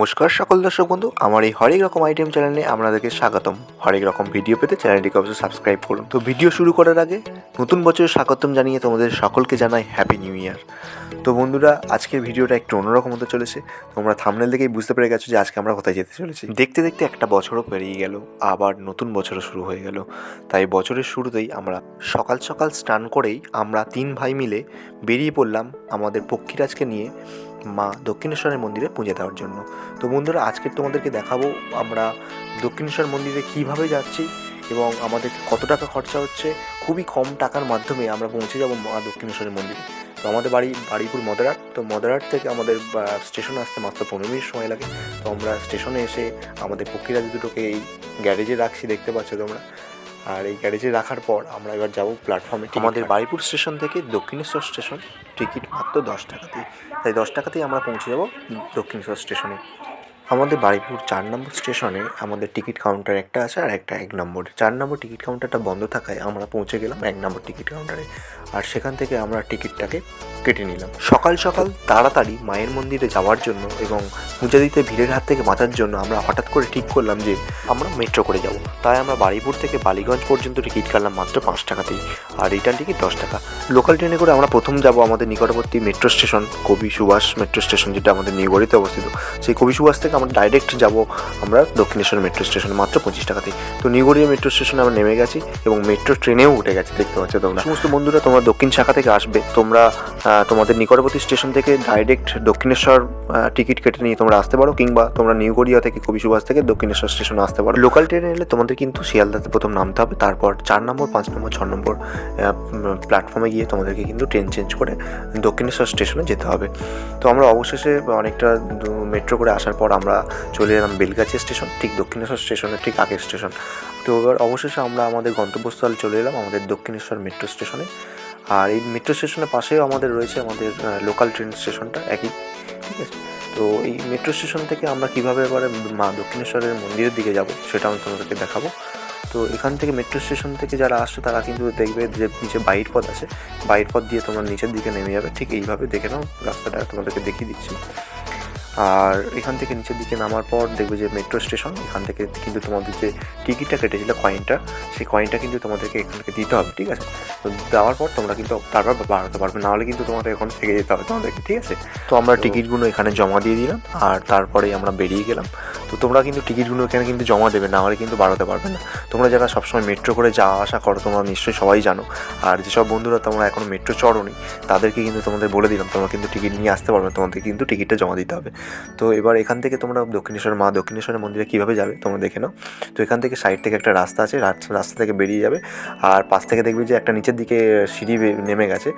নমস্কার সকল দর্শক বন্ধু, আমার এই হরেক রকম আইটেম চ্যানেলে আপনাদেরকে স্বাগতম। হরেক রকম ভিডিও পেতে চ্যানেলটিকে অবশ্যই সাবস্ক্রাইব করুন। তো ভিডিও শুরু করার আগে নতুন বছরের স্বাগতম জানিয়ে তোমাদের সকলকে জানাই হ্যাপি নিউ ইয়ার তো বন্ধুরা, আজকের ভিডিওটা একটু অন্যরকম হতে চলেছে। তোমরা থামনেল দেখেই বুঝতে পেরে গেছো যে আজকে আমরা কোথায় যেতে চলেছি। দেখতে দেখতে একটা বছরও পেরিয়ে গেল, আবার নতুন বছরও শুরু হয়ে গেল। তাই বছরের শুরুতেই আমরা সকাল সকাল স্নান করেই আমরা তিন ভাই মিলে বেরিয়ে পড়লাম আমাদের পক্ষীরাজকে নিয়ে। মা দক্ষিণেশ্বরের মন্দিরে পুজো দেওয়ার জন্য। তো বন্ধুরা, আজকে তোমাদেরকে দেখাবো আমরা দক্ষিণেশ্বর মন্দিরে কীভাবে যাচ্ছি এবং আমাদের কত টাকা খরচা হচ্ছে। খুবই কম টাকার মাধ্যমে আমরা পৌঁছে যাব মা দক্ষিণেশ্বরের মন্দিরে। তো আমাদের বাড়ি বাড়িপুর মদারহাট তো মদারহাট থেকে আমাদের স্টেশনে আসতে মাত্র পনেরো মিনিট সময় লাগে। তো আমরা স্টেশনে এসে আমাদের পক্ষীরাজ দুটোকে এই গ্যারেজে রাখছি, দেখতে পাচ্ছ তোমরা। আর এই গ্যারেজে রাখার পর আমরা এবার যাব প্ল্যাটফর্মে আমাদের বাড়িপুর স্টেশন থেকে দক্ষিণেশ্বর স্টেশন টিকিট মাত্র দশ টাকাতেই। তাই দশ টাকাতেই আমরা পৌঁছে যাব দক্ষিণেশ্বর স্টেশনে আমাদের বাড়িপুর চার নম্বর স্টেশনে আমাদের টিকিট কাউন্টার একটা আছে আর একটা এক নম্বর। চার নম্বর টিকিট কাউন্টারটা বন্ধ থাকায় আমরা পৌঁছে গেলাম এক নম্বর টিকিট কাউন্টারে আর সেখান থেকে আমরা টিকিটটাকে কেটে নিলাম। সকাল সকাল তাড়াতাড়ি মায়ের মন্দিরে যাওয়ার জন্য এবং পূজা দিতে ভিড়ের হাত থেকে বাঁচার জন্য আমরা হঠাৎ করে ঠিক করলাম যে আমরা মেট্রো করে যাব। তাই আমরা বাড়িপুর থেকে বালিগঞ্জ পর্যন্ত টিকিট কাটলাম মাত্র পাঁচ টাকাতেই আর রিটার্ন টিকিট দশ টাকা। লোকাল ট্রেনে করে আমরা প্রথম যাব আমাদের নিকটবর্তী মেট্রো স্টেশন কবি সুভাষ মেট্রো স্টেশন যেটা আমাদের নিউগড়িতে অবস্থিত। সেই কবি সুভাষ থেকে আমরা ডাইরেক্ট যাব আমরা দক্ষিণেশ্বর মেট্রো স্টেশন মাত্র পঁচিশ টাকাতেই। তো নিউগড়িয়া মেট্রো স্টেশনে আমরা নেমে গেছি এবং মেট্রো ট্রেনেও উঠে গেছি, দেখতে পাচ্ছ তোমরা। সমস্ত বন্ধুরা তোমরা দক্ষিণ শাখা থেকে আসবে, তোমরা তোমাদের নিকটবর্তী স্টেশন থেকে ডাইরেক্ট দক্ষিণেশ্বর টিকিট কেটে নিয়ে তোমরা আসতে পারো, কিংবা তোমরা নিউগড়িয়া থেকে কবি সুভাষ থেকে দক্ষিণেশ্বর স্টেশনে আসতে পারো। লোকাল ট্রেনে এলে তোমাদের কিন্তু শিয়ালদাতে প্রথম নামতে হবে, তারপর চার নম্বর, পাঁচ নম্বর, ছ নম্বর প্ল্যাটফর্মে গিয়ে তোমাদেরকে কিন্তু ট্রেন চেঞ্জ করে দক্ষিণেশ্বর স্টেশনে যেতে হবে। তো আমরা অবশেষে অনেকটা মেট্রো করে আসার পর আমরা চলে এলাম বেলগাছি স্টেশন, ঠিক দক্ষিণেশ্বর স্টেশনের ঠিক আগের স্টেশন। তো এবার অবশেষে আমরা আমাদের গন্তব্যস্থলে চলে এলাম আমাদের দক্ষিণেশ্বর মেট্রো স্টেশনে আর এই মেট্রো স্টেশনের পাশেও আমাদের রয়েছে আমাদের লোকাল ট্রেন স্টেশনটা একই, ঠিক আছে? তো এই মেট্রো স্টেশন থেকে আমরা কীভাবে এবারে মা দক্ষিণেশ্বরের মন্দিরের দিকে যাব সেটা আমি তোমাদেরকে দেখাবো। তো এখান থেকে মেট্রো স্টেশন থেকে যারা আসছে তারা কিন্তু দেখবে যে নিচে বাইর পথ আছে। বাইর পথ দিয়ে তোমরা নিচের দিকে নেমে যাবে, ঠিক এইভাবে দেখে নাও, রাস্তাটা তোমাদেরকে দেখিয়ে দিচ্ছি। আর এখান থেকে নিচের দিকে নামার পর দেখবে যে মেট্রো স্টেশন এখান থেকে কিন্তু তোমাদের যে টিকিটটা কেটেছিল কয়েনটা সেই কয়েনটা কিন্তু তোমাদেরকে এখান থেকে দিতে হবে ঠিক আছে? তো দেওয়ার পর তোমরা কিন্তু তারপর বাড়াতে পারবে নাহলে কিন্তু তোমাদের এখন থেকে যেতে হবে তোমাদেরকে ঠিক আছে? তো আমরা টিকিটগুলো এখানে জমা দিয়ে দিলাম আর তারপরেই আমরা বেরিয়ে গেলাম। তো তোমরা কিন্তু টিকিটগুলো এখানে কিন্তু জমা দেবে না হলে কিন্তু বাড়াতে পারবে না। তোমরা যারা সবসময় মেট্রো করে যাওয়া আসা করো তোমরা নিশ্চয়ই সবাই জানো। আর যেসব বন্ধুরা তোমরা এখনও মেট্রো চড়োনি তাদেরকে কিন্তু তোমাদের বলে দিলাম তোমরা কিন্তু টিকিট নিয়ে আসতে পারবে না, তোমাদের কিন্তু টিকিটটা জমা দিতে হবে। তো এবার এখান থেকে তোমরা দক্ষিণেশ্বর মা দক্ষিণেশ্বরের মন্দিরে কীভাবে যাবে তোমরা দেখে নাও। তো এখান থেকে সাইড থেকে একটা রাস্তা আছে রাস্তা থেকে বেরিয়ে যাবে। আর পাশ থেকে দেখবে যে একটা নিচের দিকে সিঁড়ি নেমে গেছে।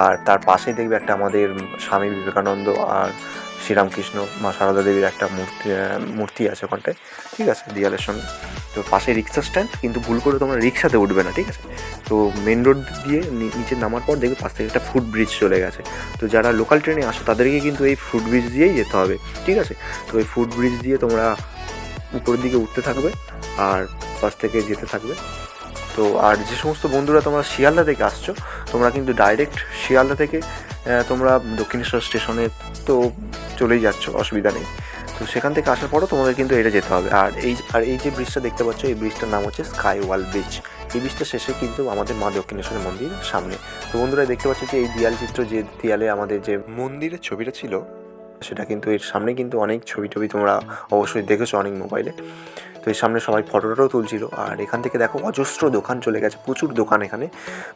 আর তার পাশেই দেখবে একটা আমাদের স্বামী বিবেকানন্দ আর শ্রীরামকৃষ্ণ, মা সারদা দেবীর একটা মূর্তি মূর্তি আছে ওখানটায়, ঠিক আছে, দেয়ালের সঙ্গে তো পাশে রিক্সা স্ট্যান্ড কিন্তু ভুল করে তোমরা রিক্সাতে উঠবে না, ঠিক আছে? তো মেন রোড দিয়ে নিচে নামার পর দেখবে পাশ থেকে একটা ফুট ব্রিজ চলে গেছে। তো যারা লোকাল ট্রেনে আসো, তাদেরকে কিন্তু এই ফুট ব্রিজ দিয়েই যেতে হবে, ঠিক আছে? তো এই ফুট ব্রিজ দিয়ে তোমরা উপরের দিকে উঠতে থাকবে আর পাশ থেকে যেতে থাকবে। তো আর যে সমস্ত বন্ধুরা তোমরা শিয়ালদা থেকে আসছো, তোমরা কিন্তু ডাইরেক্ট শিয়ালদা থেকে তোমরা দক্ষিণেশ্বর স্টেশনে তো চলেই যাচ্ছ, অসুবিধা নেই। তো সেখান থেকে আসার পরও তোমাদের কিন্তু এটা যেতে হবে। আর এই আর এই যে ব্রিজটা দেখতে পাচ্ছ, এই ব্রিজটার নাম হচ্ছে স্কাই ওয়াল ব্রিজ এই ব্রিজটা শেষে কিন্তু আমাদের মা দক্ষিণেশ্বরের মন্দির সামনে। তো বন্ধুরা, দেখতে পাচ্ছ যে এই দেয়াল চিত্র, যে দেয়ালে আমাদের যে মন্দিরের ছবিটা ছিল, সেটা কিন্তু এর সামনে কিন্তু অনেক ছবি টবি তোমরা অবশ্যই দেখেছ অনেক মোবাইলে তো এর সামনে সবাই ফটোটাও তুলছিল। আর এখান থেকে দেখো অজস্র দোকান চলে গেছে, প্রচুর দোকান এখানে।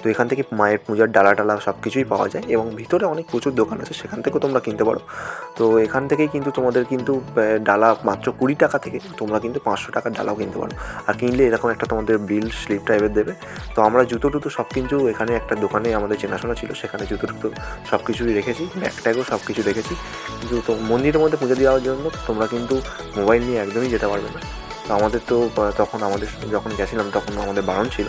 তো এখান থেকে মায়ের পূজার ডালা টালা সব কিছুই পাওয়া যায় এবং ভিতরে অনেক প্রচুর দোকান আছে, সেখান থেকেও তোমরা কিনতে পারো। তো এখান থেকেই কিন্তু তোমাদের কিন্তু ডালা মাত্র কুড়ি টাকা থেকে তোমরা কিন্তু পাঁচশো টাকার ডালাও কিনতে পারো। আর কিনলে এরকম একটা তোমাদের বিল স্লিপ টাইপের দেবে। তো আমরা জুতো টুতো সব কিছু এখানে একটা দোকানে আমাদের চেনাশোনা ছিল, সেখানে জুতো টুতো সব কিছুই রেখেছি ব্যাগ ট্যাগও সব কিছু রেখেছি। কিন্তু তো মন্দিরের মধ্যে পুজো দেওয়ার জন্য তোমরা কিন্তু মোবাইল নিয়ে একদমই যেতে পারবে না। তো আমাদের তো তখন আমাদের যখন গেছিলাম তখন আমাদের বারণ ছিল।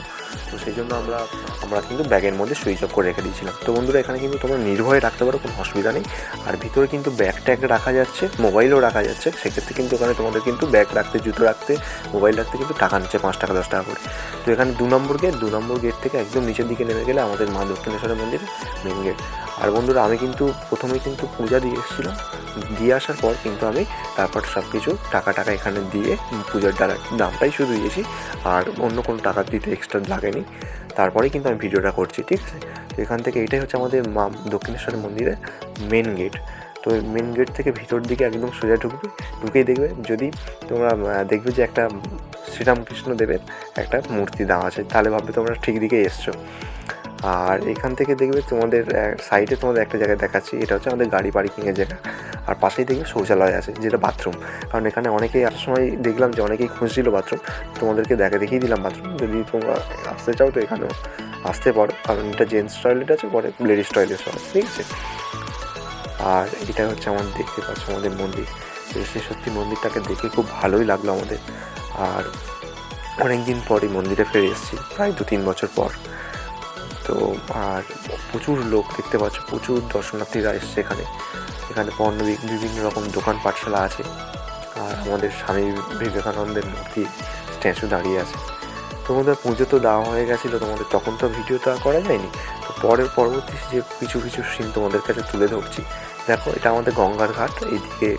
তো সেই জন্য আমরা আমরা কিন্তু ব্যাগের মধ্যে সুইচ অফ করে রেখে দিয়েছিলাম। তো বন্ধুরা, এখানে কিন্তু তোমরা নির্ভয়ে রাখতে পারো, কোনো অসুবিধা নেই। আর ভিতরে কিন্তু ব্যাগ ট্যাগ রাখা যাচ্ছে, মোবাইলও রাখা যাচ্ছে। সেক্ষেত্রে কিন্তু ওখানে তোমাদের কিন্তু ব্যাগ রাখতে, জুতো রাখতে, মোবাইল রাখতে কিন্তু টাকা নিচ্ছে পাঁচ টাকা, দশ টাকা করে। তো এখানে দু নম্বর গেট, দু নম্বর গেট থেকে একদম নিচের দিকে নেমে গেলে আমাদের মা দক্ষিণেশ্বরের মন্দির, মেন গেট। আর বন্ধুরা, আমি কিন্তু প্রথমেই কিন্তু পূজা দিয়ে এসেছিলাম। দিয়ে আসার পর কিন্তু আমি তারপর সব কিছু টাকা টাকা এখানে দিয়ে পূজার দ্বারা দামটাই শুধু দিয়েছি। আর অন্য কোনো টাকা দিতে এক্সট্রা লাগেনি। তারপরেই কিন্তু আমি ভিডিওটা করছি, ঠিক আছে? তো এখান থেকে এটাই হচ্ছে আমাদের মা দক্ষিণেশ্বরের মন্দিরের মেন গেট তো মেন গেট থেকে ভিতর দিকে একদম সোজা ঢুকবে, ঢুকেই দেখবে। যদি তোমরা দেখবে যে একটা শ্রীরামকৃষ্ণ দেবের একটা মূর্তি দেওয়া আছে, তাহলে ভাববে তোমরা ঠিক দিকে এসছো। আর এখান থেকে দেখবে তোমাদের সাইডে তোমাদের একটা জায়গায় দেখাচ্ছি, এটা হচ্ছে আমাদের গাড়ি পার্কিংয়ের জায়গা। আর পাশেই দেখবে শৌচালয় আছে, যেটা বাথরুম কারণ এখানে অনেকেই আসার সময় দেখলাম যে অনেকেই খুঁজছিল বাথরুম তোমাদেরকে দেখা, দেখিয়ে দিলাম বাথরুম যদি তোমরা আসতে চাও তো এখানেও আসতে পারো। কারণ এটা জেন্টস টয়লেট আছে, পরে লেডিস টয়লেট আছে, ঠিক আছে? আর এটা হচ্ছে আমার দেখতে পাচ্ছ আমাদের মন্দির। এসে সত্যি মন্দিরটাকে দেখে খুব ভালোই লাগল আমাদের। আর অনেক দিন পরই মন্দিরে ফিরে এসেছি, প্রায় দু তিন বছর পর। তো আর প্রচুর লোক দেখতে পাচ্ছ, প্রচুর দর্শনার্থীরা এসছে এখানে। এখানে পণ্য বিভিন্ন রকম দোকান পাঠশালা আছে। আর আমাদের স্বামী বিবেকানন্দের মূর্তি স্ট্যাচু দাঁড়িয়ে আছে। তোমাদের পুজো তো দেওয়া হয়ে গেছিল, তোমাদের তখন তো ভিডিও তো আর করা যায়নি। তো পরের পরবর্তী যে কিছু কিছু সিন তোমাদের কাছে তুলে ধরছি। দেখো, এটা আমাদের গঙ্গার ঘাট, এইদিকে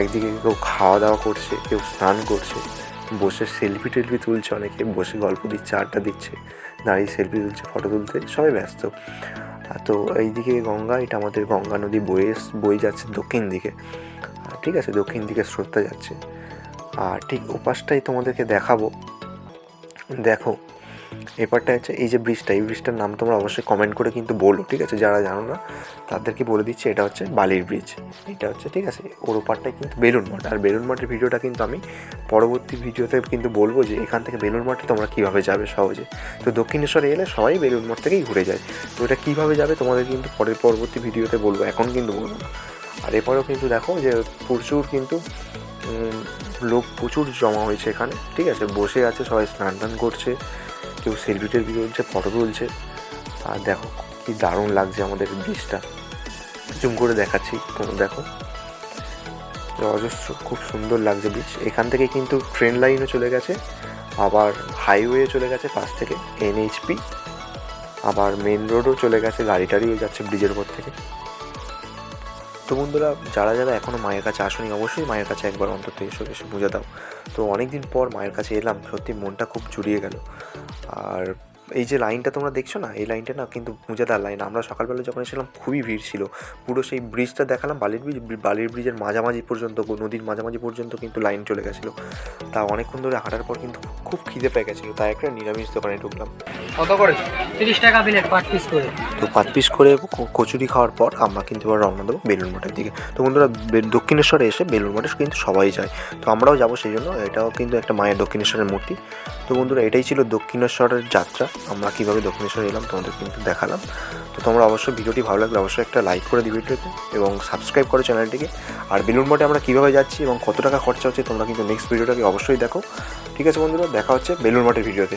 একদিকে কেউ খাওয়া দাওয়া করছে, কেউ স্নান করছে। বসে সেলফি টেলফি তুলছে, অনেকে বসে গল্প দিচ্ছে, আড্ডা দিচ্ছে দাঁড়িয়ে সেলফি তুলছে ফটো তুলতে সবাই ব্যস্ত। আর তো এইদিকে গঙ্গা, এটা আমাদের গঙ্গা নদী বয়ে বয়ে যাচ্ছে দক্ষিণ দিকে। ঠিক আছে, দক্ষিণ দিকে স্রোতটা যাচ্ছে। আর ঠিক ওপাশটাই তোমাদেরকে দেখাবো। দেখো এপারটা হচ্ছে এই যে ব্রিজটা এই ব্রিজটার নাম তোমরা অবশ্যই কমেন্ট করে কিন্তু বলো, ঠিক আছে? যারা জানো না, তাদেরকে বলে দিচ্ছি, এটা হচ্ছে বালির ব্রিজ এটা হচ্ছে, ঠিক আছে? ওর ওপারটাই কিন্তু বেলুন মঠ। আর বেলুন মঠের ভিডিওটা কিন্তু আমি পরবর্তী ভিডিওতে কিন্তু বলব যে, এখান থেকে বেলুন মঠে তোমরা কীভাবে যাবে সহজে। তো দক্ষিণেশ্বরে এলে সবাই বেলুন মঠ থেকেই ঘুরে যায়। তো এটা কীভাবে যাবে তোমাদের কিন্তু পরের পরবর্তী ভিডিওতে বলব, এখন কিন্তু বলব না। আর এরপরেও কিন্তু দেখো যে, প্রচুর কিন্তু লোক প্রচুর জমা হয়েছে এখানে, ঠিক আছে? বসে আছে, সবাই স্নান টান করছে। কেউ সেলফি টেলফি তুলছে ফটো তুলছে। আর দেখো, কি দারুণ লাগছে আমাদের ব্রিজটা জুম করে দেখাচ্ছি, তোমরা দেখো। অজস্র খুব সুন্দর লাগছে ব্রিজ এখান থেকে কিন্তু ট্রেন লাইনও চলে গেছে, আবার হাইওয়ে চলে গেছে পাশ থেকে এনএইচপি আবার মেন রোডও চলে গেছে গাড়ি টাড়িও যাচ্ছে ব্রিজের উপর থেকে। তো বন্ধুরা, যারা যারা এখনও মায়ের কাছে আসেনি, অবশ্যই মায়ের কাছে একবার অন্তত এসে এসে বুঝে দাও। তো অনেক দিন পর মায়ের কাছে এলাম, সত্যি মনটা খুব জুড়িয়ে গেল। আর এই যে লাইনটা তোমরা দেখছ না এই লাইনটা না কিন্তু পূজাদার লাইন। আমরা সকালবেলা যখন এসেছিলাম খুবই ভিড় ছিল। পুরো সেই ব্রিজটা দেখালাম বালির ব্রিজ বালির ব্রিজের মাঝামাঝি পর্যন্ত নদীর মাঝামাঝি পর্যন্ত কিন্তু লাইন চলে গেছিল। তা অনেকক্ষণ ধরে হাঁটার পর কিন্তু খুব খিদে পেয়ে গেছিল তাই একটা নিরামিষ দোকানে ঢুকলাম। কত করে? তিরিশ টাকা প্লেট পাঁচ পিস করে। তো পাঁচ পিস করে কচুরি খাওয়ার পর আমরা কিন্তু এবার রওনা দেবো বেলুন মঠের দিকে। তো বন্ধুরা দক্ষিণেশ্বরে এসে বেলুন মঠে কিন্তু সবাই যায়। তো আমরাও যাব সেই জন্য এটাও কিন্তু একটা মায়ের দক্ষিণেশ্বরের মূর্তি। তো বন্ধুরা এটাই ছিল দক্ষিণেশ্বরের যাত্রা। আমরা কীভাবে দক্ষিণেশ্বরে এলাম তোমাদের কিন্তু দেখালাম। তো তোমরা অবশ্যই ভিডিওটি ভালো লাগলে অবশ্যই একটা লাইক করে দিবে ভিডিওতে এবং সাবস্ক্রাইব করো চ্যানেলটিকে আর বেলুন মঠে আমরা কীভাবে যাচ্ছি এবং কত টাকা খরচা হচ্ছে তোমরা কিন্তু নেক্সট ভিডিওটাকে অবশ্যই দেখো। ঠিক আছে বন্ধুরা, দেখা হচ্ছে বেলুন মঠের ভিডিওতে